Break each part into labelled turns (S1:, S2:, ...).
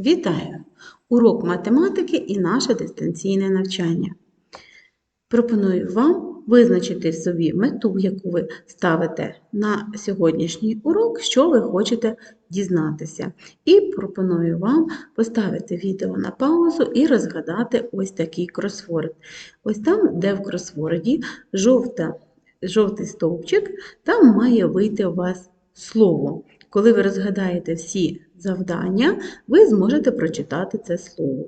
S1: Вітаю! Урок математики і наше дистанційне навчання. Пропоную вам визначити собі мету, яку ви ставите на сьогоднішній урок, що ви хочете дізнатися. І пропоную вам поставити відео на паузу і розгадати ось такий кросворд. Ось там, де в кросворді жовта, жовтий стовпчик, там має вийти у вас слово. Коли ви розгадаєте всі завдання, ви зможете прочитати це слово.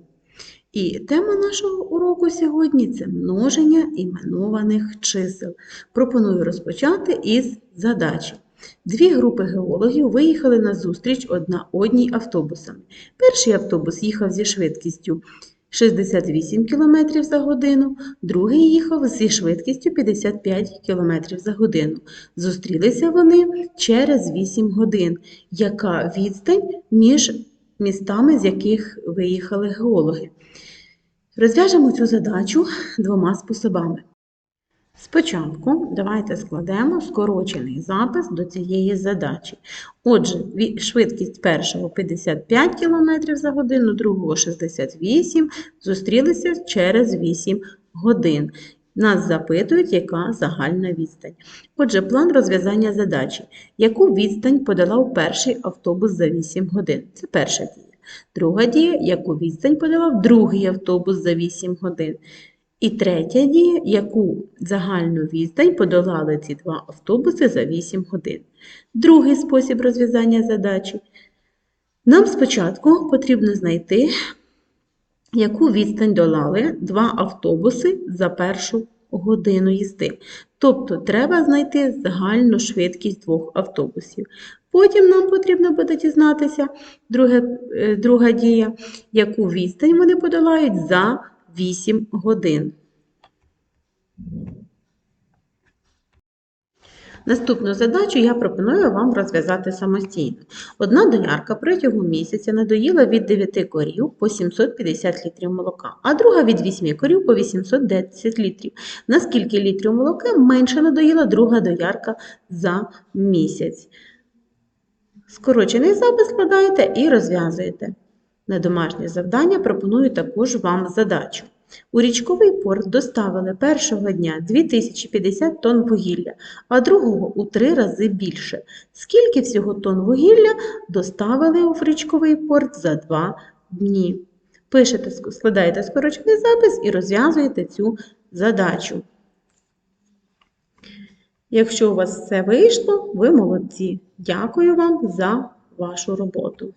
S1: І тема нашого уроку сьогодні це множення іменованих чисел. Пропоную розпочати із задачі. Дві групи геологів виїхали на зустріч одна одній автобусами. Перший автобус їхав зі швидкістю 68 км за годину, другий їхав зі швидкістю 55 км за годину. Зустрілися вони через 8 годин. Яка відстань між містами, з яких виїхали геологи? Розв'яжемо цю задачу двома способами. Спочатку давайте складемо скорочений запис до цієї задачі. Отже, швидкість першого 55 км за годину, другого 68, зустрілися через 8 годин. Нас запитують, яка загальна відстань. Отже, план розв'язання задачі. Яку відстань подолав перший автобус за 8 годин? Це перша дія. Друга дія, яку відстань подолав другий автобус за 8 годин. І третя дія, яку загальну відстань подолали ці два автобуси за 8 годин. Другий спосіб розв'язання задачі. Нам спочатку потрібно знайти, яку відстань долали два автобуси за першу годину їзди. Тобто треба знайти загальну швидкість двох автобусів. Потім нам потрібно буде дізнатися, друге, е, друга дія, яку відстань вони подолають за 8 годин. Наступну задачу я пропоную вам розв'язати самостійно. Одна доярка протягом місяця надоїла від 9 корів по 750 літрів молока, а друга від 8 корів по 810 літрів. На скільки літрів молока менше надоїла друга доярка за місяць? Скорочений запис складаєте і розв'язуєте. На домашнє завдання пропоную також вам задачу. У річковий порт доставили першого дня 2050 тонн вугілля, а другого у три рази більше. Скільки всього тонн вугілля доставили у річковий порт за два дні? Пишете, складаєте скорочений запис і розв'язуєте цю задачу. Якщо у вас все вийшло, ви молодці. Дякую вам за вашу роботу.